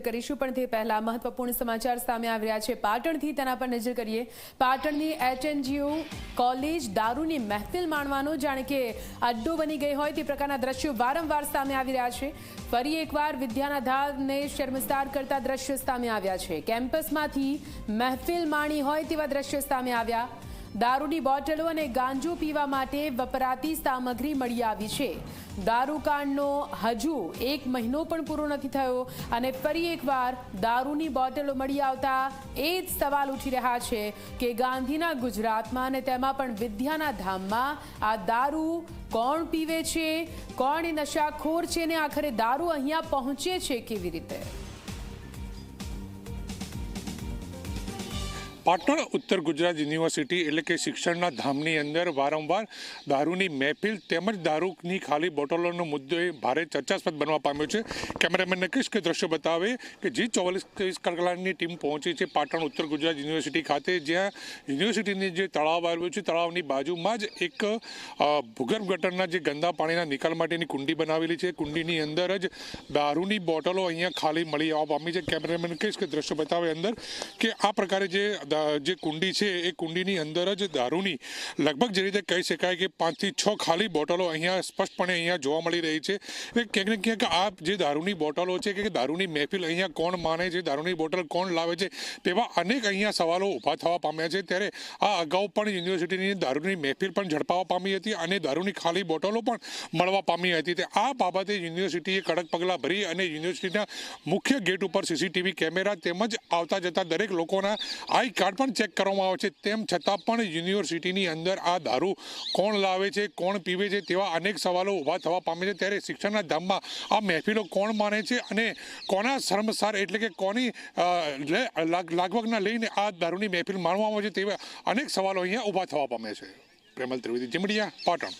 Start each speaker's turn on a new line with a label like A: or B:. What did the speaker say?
A: કરીશું, પણ તે પહેલા મહત્વપૂર્ણ સમાચાર સામે આવી રહ્યા છે. પાટણથી તેના પર નજર કરીએ. પાટણની એચએનજીયુ કોલેજ દારૂની મહેફિલ માણવાનો, જાણે કે અડ્ડો બની ગઈ હોય તે પ્રકારના દ્રશ્યો વારંવાર સામે આવી રહ્યા છે. ફરી એકવાર વિદ્યાના ધારને શર્મસાર કરતા દ્રશ્યો સામે આવ્યા છે. કેમ્પસમાંથી મહેફિલ માણી હોય તેવા દ્રશ્યો સામે આવ્યા. દારૂની બોટલો અને ગાંજો પીવા માટે વપરાતી સામગ્રી મળી આવી છે. દારૂકાંડનો હજુ એક મહિનો પણ પૂરો નથી થયો અને ફરી એકવાર દારૂની બોટલો મળી આવતા એ જ સવાલ ઉઠી રહ્યા છે કે ગાંધીના ગુજરાતમાં અને તેમાં પણ વિદ્યાના ધામમાં આ દારૂ કોણ પીવે છે, કોણ એ નશાખોર છે ને આખરે દારૂ અહીંયા પહોંચે છે કેવી રીતે?
B: પાટણ ઉત્તર ગુજરાત યુનિવર્સિટી એટલે કે શિક્ષણના ધામની અંદર વારંવાર દારૂની મહેફિલ તેમજ દારૂની ખાલી બોટલોનો મુદ્દો એ ભારે ચર્ચાસ્પદ બનવા પામ્યો છે. કેમેરામેનને નકીશ કે દ્રશ્ય બતાવે કે જી ચોવાલીસ કલાકની ટીમ પહોંચી છે પાટણ ઉત્તર ગુજરાત યુનિવર્સિટી ખાતે, જ્યાં યુનિવર્સિટીની જે તળાવ આવ્યું છે, તળાવની બાજુમાં જ એક ભૂગર્ભ ગટરના જે ગંદા પાણીના નિકાલ માટેની કુંડી બનાવેલી છે. કુંડીની અંદર જ દારૂની બોટલો અહીંયા ખાલી મળી આવવા પામી છે. કેમેરામેન કહીશ કે દ્રશ્ય બતાવે અંદર કે આ પ્રકારે જે જે કુંડી છે, એ કુંડીની અંદર જ દારૂની લગભગ જે રીતે કહી શકાય કે પાંચથી છ ખાલી બોટલો અહીંયા સ્પષ્ટપણે અહીંયા જોવા મળી રહી છે. ક્યાંક ને ક્યાંક આ જે દારૂની બોટલો છે કે દારૂની મહેફિલ અહીંયા કોણ માને છે, દારૂની બોટલ કોણ લાવે છે, તેવા અનેક અહીંયા સવાલો ઊભા થવા પામ્યા છે. ત્યારે આ અગાઉ પણ યુનિવર્સિટીની દારૂની મહેફિલ પણ ઝડપાવા પામી હતી અને દારૂની ખાલી બોટલો પણ મળવા પામી હતી. તે આ બાબતે યુનિવર્સિટીએ કડક પગલાં ભરી અને યુનિવર્સિટીના મુખ્ય ગેટ ઉપર સીસીટીવી કેમેરા તેમજ આવતા જતા દરેક લોકોના આઈ કાર્ડ પણ ચેક કરવામાં આવે છે. તેમ છતાં પણ યુનિવર્સિટીની અંદર આ દારૂ કોણ લાવે છે, કોણ પીવે છે તેવા અનેક સવાલો ઊભા થવા પામે છે. ત્યારે શિક્ષણના ધામમાં આ મહેફિલો કોણ માને છે અને કોના શર્મસાર એટલે કે કોની લાગવગના લઈને આ દારૂની મહેફિલ માણવામાં આવે છે તેવા અનેક સવાલો અહીંયા ઊભા થવા પામે છે. પ્રેમલ ત્રિવેદી, જીમડિયા, પાટણ.